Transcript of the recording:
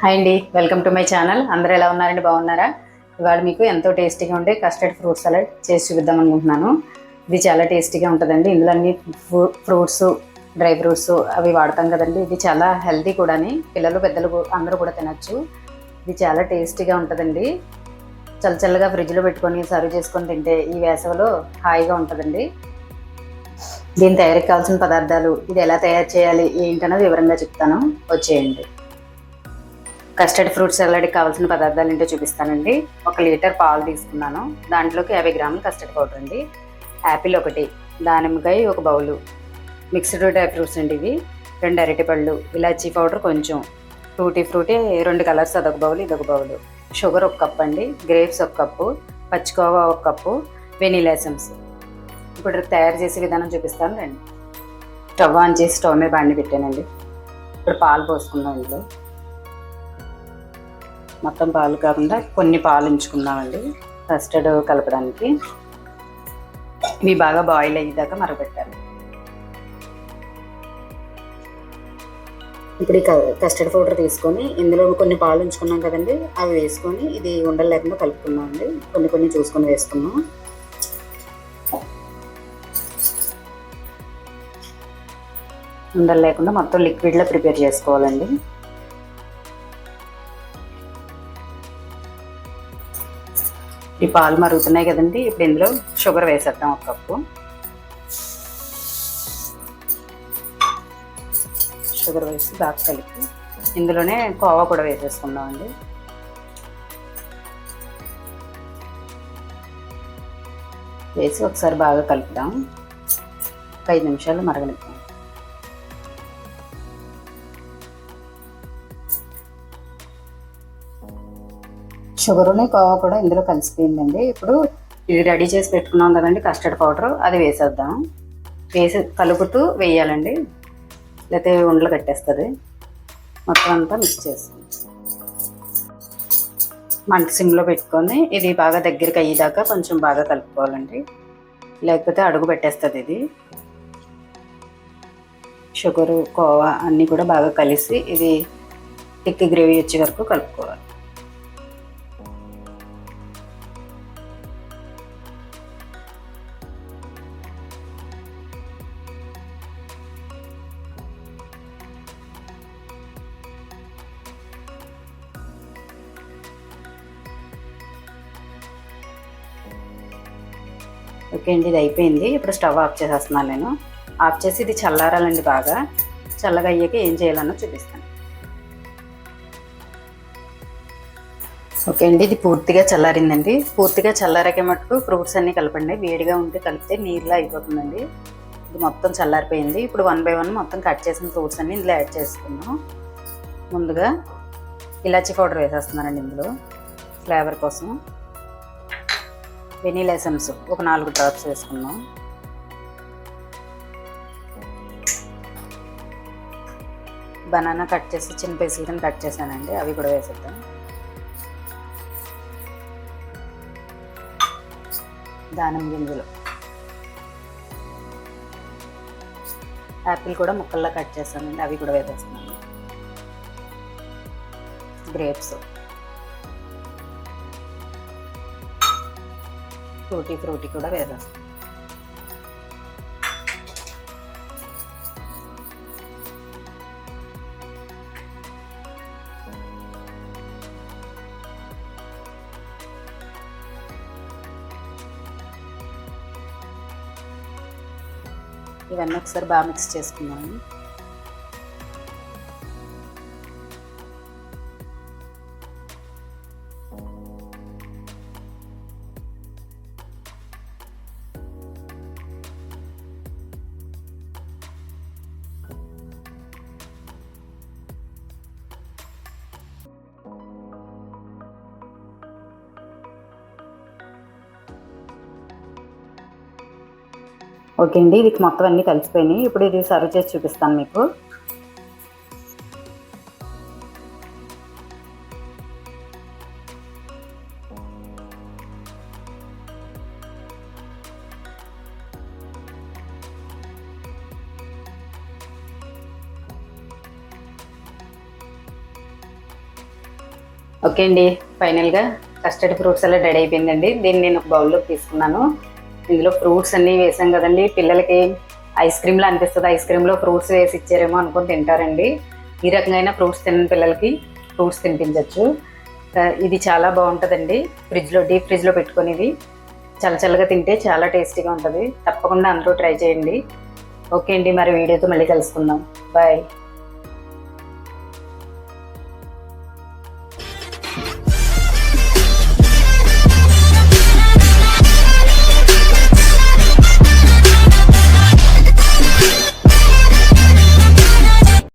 Hi అండి welcome to my channel. అందరూ ఎలా ఉన్నారండి? బాగున్నారా? ఇవాళ మీకు ఎంతో టేస్టీగా ఉండే కస్టర్డ్ ఫ్రూట్ సలాడ్ చేసి చూపిద్దాం అనుకుంటున్నాను. ఇది చాలా టేస్టీగా ఉంటుందండి. ఇందులో అన్ని ఫ్రూట్స్ డ్రై ఫ్రూట్స్ అవి వాడతాం కదండి. ఇది చాలా హెల్తీ కూడాని పిల్లలు పెద్దలు అందరూ కూడా తినచ్చు. ఇది చాలా టేస్టీగా ఉంటుందండి. చల్లచల్లగా ఫ్రిడ్జ్లో పెట్టుకొని సర్వ్ చేసుకొని తింటే ఈ వేసవిలో హాయిగా ఉంటుందండి. దీని తయారీకి కావాల్సిన పదార్థాలు ఇది ఎలా తయారు చేయాలి ఏంటన్నది వివరంగా చెప్తాను. వచ్చేయండి. కస్టర్డ్ ఫ్రూట్ సలాడ్కి కావాల్సిన పదార్థాలు ఏంటో చూపిస్తానండి. ఒక లీటర్ పాలు తీసుకున్నాను. దాంట్లోకి యాభై గ్రాములు కస్టర్డ్ పౌడర్ అండి. యాపిల్ ఒకటి దానిమ్మకాయ ఒక బౌలు. మిక్స్డ్ డ్రై ఫ్రూట్స్ అండి ఇవి. రెండు అరటిపళ్ళు ఇలాచీ పౌడర్ కొంచెం. టూటీ ఫ్రూటీ రెండు కలర్స్ అదొక బౌల్ ఇదొక బౌల్. షుగర్ ఒక కప్ అండి. గ్రేప్స్ ఒక కప్పు. పచ్చికోవా ఒక కప్పు. Vanilla essence. ఇప్పుడు తయారు చేసే విధానం చూపిస్తాను రండి. స్టవ్ ఆన్ చేసి స్టవ్ మీద బండి పెట్టానండి ఇప్పుడు పాలు పోసుకుందాం ఇందులో. మొత్తం పాలు కాకుండా కొన్ని పాలు ఉంచుకుందామండి కస్టర్డ్ కలపడానికి. ఇవి బాగా బాయిల్ అయ్యేదాకా మరగపెట్టాలి ఇప్పుడు ఈ కస్టర్డ్ పౌడర్ తీసుకొని ఇందులో కొన్ని పాలు ఉంచుకున్నాం కదండి అవి వేసుకొని ఇది ఉండలు లేకుండా కలుపుకుందాం అండి కొన్ని కొన్ని చూసుకొని వేసుకున్నాం ఉండలు లేకుండా మొత్తం లిక్విడ్లో ప్రిపేర్ చేసుకోవాలండి. ఈ పాలు మరుగుతున్నాయి కదండి. ఇప్పుడు ఇందులో షుగర్ వేసేద్దాం ఒక కప్పు. షుగర్ వేసి బాగా కలిపి ఇందులోనే కోవా కూడా వేసేసుకుందాం అండి వేసి ఒకసారి బాగా కలుపుదాం. ఒక ఐదు నిమిషాలు మరగనిద్దాం. షుగరుని కోవా కూడా ఇందులో కలిసిపోయిందండి. ఇప్పుడు ఇది రెడీ చేసి పెట్టుకున్నాం కదండి కస్టర్డ్ పౌడర్ అది వేసేద్దాం. వేసి కలుపుతూ వేయాలండి. లేకపోతే ఉండలు కట్టేస్తుంది. మొత్తం అంతా మిక్స్ చేస్తాం. మంట సిమ్లో పెట్టుకొని ఇది బాగా దగ్గరికి అయ్యేదాకా కొంచెం బాగా కలుపుకోవాలండి. లేకపోతే అడుగు పెట్టేస్తుంది ఇది. షుగరు కోవా అన్నీ కూడా బాగా కలిసి ఇది టిక్ గ్రేవీ వచ్చే వరకు కలుపుకోవాలి. ఓకే అండి ఇది అయిపోయింది. ఇప్పుడు స్టవ్ ఆఫ్ చేసేస్తున్నాను నేను. ఆఫ్ చేసి ఇది చల్లారాలండి బాగా. చల్లగా అయ్యాక ఏం చేయాలన్నో చూపిస్తాను. ఓకే అండి ఇది పూర్తిగా చల్లారిందండి. పూర్తిగా చల్లారాకే మటుకు ఫ్రూట్స్ అన్నీ కలపండి. వేడిగా ఉంటే కలిపితే నీరులా అయిపోతుందండి. ఇది మొత్తం చల్లారిపోయింది. ఇప్పుడు వన్ బై వన్ మొత్తం కట్ చేసిన ఫ్రూట్స్ అన్ని ఇందులో యాడ్ చేసుకున్నాం ముందుగా ఇలాచీ పౌడర్ వేసేస్తున్నానండి ఇందులో ఫ్లేవర్ కోసం. వెనీలా ఎసెన్స్ ఒక నాలుగు డ్రాప్స్ వేసుకున్నాం బనానా కట్ చేసి చిన్న పీసులు కింద కట్ చేశానండి. అవి కూడా వేసేద్దాం. దానిమ్మ గింజలు. యాపిల్ కూడా ముక్కల్లో కట్ చేశానండి. అవి కూడా వేసేస్తున్నాను. గ్రేప్స్. టూటీ ఫ్రూటీ కూడా వేసేస్తాం ఇవన్నీ ఒకసారి బాగా మిక్స్ చేసుకున్నాము ఓకే అండి ఇది మొత్తం అన్నీ కలిసిపోయినాయి. ఇప్పుడు ఇది సర్వ్ చేసి చూపిస్తాను మీకు. ఓకే అండి ఫైనల్గా కస్టర్డ్ ఫ్రూట్స్ అలా రెడీ అయిపోయిందండి. దీన్ని నేను ఒక బౌల్లోకి తీసుకున్నాను. ఇందులో ఫ్రూట్స్ అన్నీ వేసాం కదండి. పిల్లలకి ఐస్ క్రీమ్లో అనిపిస్తుంది. ఐస్ క్రీమ్లో ఫ్రూట్స్ వేసి ఇచ్చారేమో అనుకుని తింటారండి. ఈ రకమైన ఫ్రూట్స్ తిన్న పిల్లలకి ఫ్రూట్స్ తినిపించవచ్చు ఇది చాలా బాగుంటుందండి. ఫ్రిడ్జ్లో డీప్ ఫ్రిడ్జ్లో పెట్టుకొని ఇది తింటే చాలా టేస్టీగా ఉంటుంది. తప్పకుండా అందరూ ట్రై చేయండి. ఓకే అండి. మరి వీడియోతో మళ్ళీ కలుసుకుందాం. బాయ్.